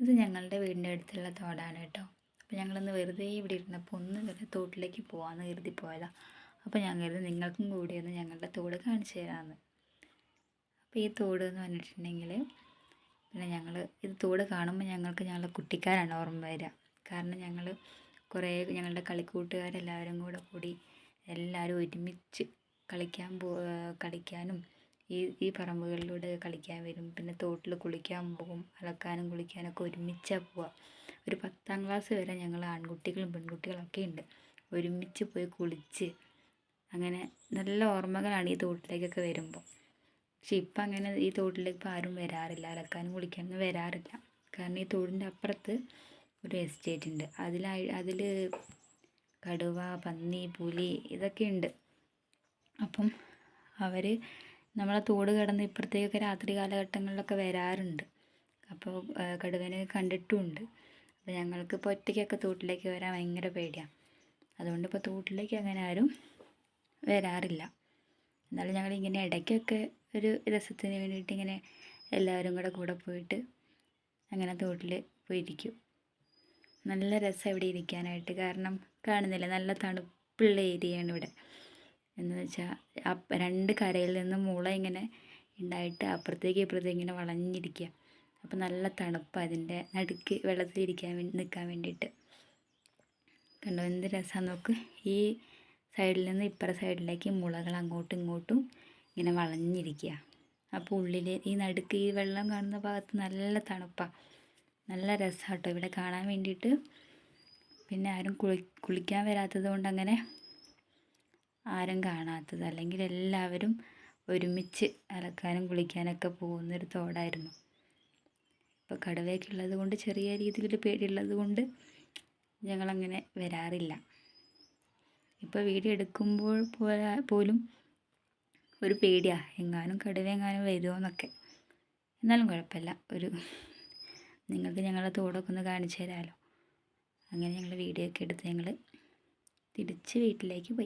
ഇത് ഞങ്ങളുടെ വീടിന്റെ അടുത്തുള്ള തോടാണ് കേട്ടോ. അപ്പോൾ ഞങ്ങളൊന്ന് വെറുതെ ഇവിടെ ഇരുന്നപ്പോൾ ഒന്ന് വരെ തോട്ടിലേക്ക് പോകാമെന്ന് കരുതി പോയതാണ് അപ്പോൾ കരുതി നിങ്ങൾക്കും കൂടി ഒന്ന് ഞങ്ങളുടെ തോട് കാണിച്ചു തരാമെന്ന് അപ്പോൾ ഈ തോട് എന്ന് പറഞ്ഞിട്ടുണ്ടെങ്കിൽ പിന്നെ ഞങ്ങൾ ഇത് തോട് കാണുമ്പോൾ ഞങ്ങൾക്ക് ഞങ്ങളുടെ കുട്ടിക്കാരാണ് ഓർമ്മ വരിക. കാരണം ഞങ്ങൾ കുറേ ഞങ്ങളുടെ കളിക്കൂട്ടുകാരെല്ലാവരും കൂടെ കൂടി എല്ലാവരും ഒരുമിച്ച് കളിക്കാൻ പോ കളിക്കാനും ഈ ഈ പറമ്പുകളിലൂടെ കളിക്കാൻ വരും. പിന്നെ തോട്ടിൽ കുളിക്കാൻ പോകും. അലക്കാനും കുളിക്കാനൊക്കെ ഒരുമിച്ചാണ് പോവുക ഒരു പത്താം ക്ലാസ് വരെ ഞങ്ങൾ ആൺകുട്ടികളും പെൺകുട്ടികളൊക്കെ ഉണ്ട് ഒരുമിച്ച് പോയി കുളിച്ച് അങ്ങനെ നല്ല ഓർമ്മകളാണ് ഈ തോട്ടിലേക്കൊക്കെ വരുമ്പോൾ പക്ഷെ ഇപ്പം അങ്ങനെ ഈ തോട്ടിലേക്ക് ഇപ്പം ആരും വരാറില്ല. അലക്കാനും കുളിക്കാനൊന്നും വരാറില്ല. കാരണം ഈ തോടിന്റെ അപ്പുറത്ത് ഒരു എസ്റ്റേറ്റ് ഉണ്ട് അതിലായി അതിൽ കടുവ പന്നി പുലി ഇതൊക്കെ ഉണ്ട് അപ്പം അവർ നമ്മളെ തോട് കടന്ന് ഇപ്പുറത്തേക്കൊക്കെ രാത്രി കാലഘട്ടങ്ങളിലൊക്കെ വരാറുണ്ട്. അപ്പോൾ കടുവനെ കണ്ടിട്ടുമുണ്ട്. അപ്പോൾ ഞങ്ങൾക്ക് ഇപ്പോൾ ഒറ്റയ്ക്കൊക്കെ തോട്ടിലേക്ക് വരാൻ ഭയങ്കര പേടിയാണ് അതുകൊണ്ട് ഇപ്പോൾ തോട്ടിലേക്ക് അങ്ങനെ ആരും വരാറില്ല. എന്നാലും ഞങ്ങൾ ഇങ്ങനെ ഇടയ്ക്കൊക്കെ ഒരു രസത്തിന് വേണ്ടിയിട്ട് ഇങ്ങനെ എല്ലാവരും കൂടെ കൂടെ പോയിട്ട് അങ്ങനെ തോട്ടിൽ പോയിരിക്കും. നല്ല രസം ഇവിടെ ഇരിക്കാനായിട്ട്. കാരണം കാണുന്നില്ല? നല്ല തണുപ്പുള്ള ഏരിയയാണ് ഇവിടെ. എന്ന് വെച്ചാൽ രണ്ട് കരയിൽ നിന്നും മുള ഇങ്ങനെ ഉണ്ടായിട്ട് അപ്പുറത്തേക്ക് ഇപ്പുറത്തേക്ക് ഇങ്ങനെ വളഞ്ഞിരിക്കുക അപ്പോൾ നല്ല തണുപ്പാണ് അതിന്റെ നടുക്ക് വെള്ളത്തിലിരിക്കാൻ വേണ്ടി നിൽക്കാൻ വേണ്ടിയിട്ട്. കണ്ടോ എന്ത് രസമാണ് നോക്ക്. ഈ സൈഡിൽ നിന്ന് ഇപ്പുറ സൈഡിലേക്ക് മുളകൾ അങ്ങോട്ടും ഇങ്ങോട്ടും ഇങ്ങനെ വളഞ്ഞിരിക്കുക അപ്പോൾ ഉള്ളിൽ ഈ നടുക്ക് ഈ വെള്ളം കാണുന്ന ഭാഗത്ത് നല്ല തണുപ്പാണ് നല്ല രസമാണ് കേട്ടോ ഇവിടെ കാണാൻ വേണ്ടിയിട്ട്. പിന്നെ ആരും കുളി കുളിക്കാൻ വരാത്തത് കൊണ്ട് അങ്ങനെ ആരും കാണാത്തത്. അല്ലെങ്കിൽ എല്ലാവരും ഒരുമിച്ച് അലക്കാനും കുളിക്കാനൊക്കെ പോകുന്നൊരു തോടായിരുന്നു. ഇപ്പോൾ കടുവയൊക്കെ ഉള്ളത് കൊണ്ട് ചെറിയ രീതിയിൽ പേടിയുള്ളത് കൊണ്ട് ഞങ്ങളങ്ങനെ വരാറില്ല. ഇപ്പോൾ വീഡിയോ എടുക്കുമ്പോൾ പോലും ഒരു പേടിയാണ് എങ്ങാനും കടുവ എങ്ങാനും വരുമോ എന്നൊക്കെ എന്നാലും കുഴപ്പമില്ല. ഒരു നിങ്ങൾക്ക് ഞങ്ങളുടെ തോടൊക്കെ ഒന്ന് കാണിച്ചു തരാമല്ലോ അങ്ങനെ ഞങ്ങൾ വീഡിയോ ഒക്കെ എടുത്ത് ഞങ്ങൾ തിരിച്ച് വീട്ടിലേക്ക് പോയി.